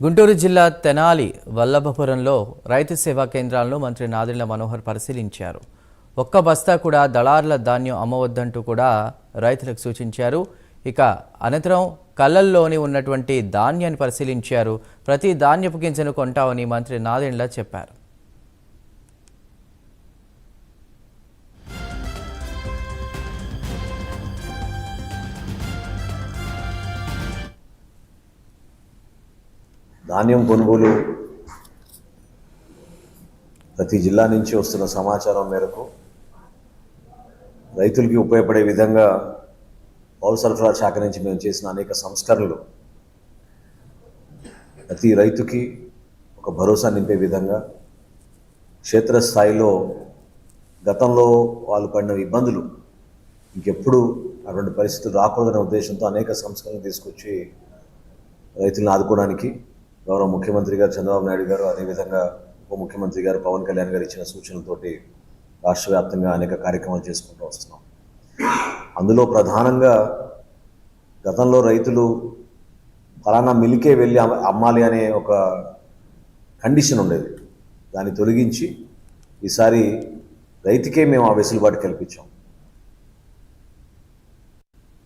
గుంటూరు జిల్లా తెనాలి వల్లభపురంలో రైతు సేవా కేంద్రాలను మంత్రి నాదిళ్ళ మనోహర్ పరిశీలించారు. ఒక్క బస్తా కూడా దళారుల ధాన్యం అమ్మవద్దంటూ కూడా రైతులకు సూచించారు. ఇక అనంతరం కళ్ళల్లోని ఉన్నటువంటి ధాన్యాన్ని పరిశీలించారు. ప్రతి ధాన్యపు గింజను కొంటామని మంత్రి నాదెండ్ల చెప్పారు. ధాన్యం కొనుగోలు ప్రతి జిల్లా నుంచి వస్తున్న సమాచారం మేరకు రైతులకి ఉపయోగపడే విధంగా పౌర సరఫరా శాఖ నుంచి మేము చేసిన అనేక సంస్కరణలు ప్రతి రైతుకి ఒక భరోసా నింపే విధంగా క్షేత్రస్థాయిలో గతంలో వాళ్ళు పడిన ఇబ్బందులు ఇంకెప్పుడు అటువంటి పరిస్థితులు రాకూడదనే ఉద్దేశంతో అనేక సంస్కరణలు తీసుకొచ్చి రైతులను ఆదుకోవడానికి గౌరవ ముఖ్యమంత్రి గారు చంద్రబాబు నాయుడు గారు అదేవిధంగా ఉప ముఖ్యమంత్రి గారు పవన్ కళ్యాణ్ గారు ఇచ్చిన సూచనలతోటి రాష్ట్ర వ్యాప్తంగా అనేక కార్యక్రమాలు చేసుకుంటూ వస్తున్నాం. అందులో ప్రధానంగా గతంలో రైతులు ఫలానా మిలికే వెళ్ళి అమ్మ- అమ్మాలి అనే ఒక కండిషన్ ఉండేది. దాన్ని తొలగించి ఈసారి రైతుకే మేము ఆ వెసులుబాటు కల్పించాం.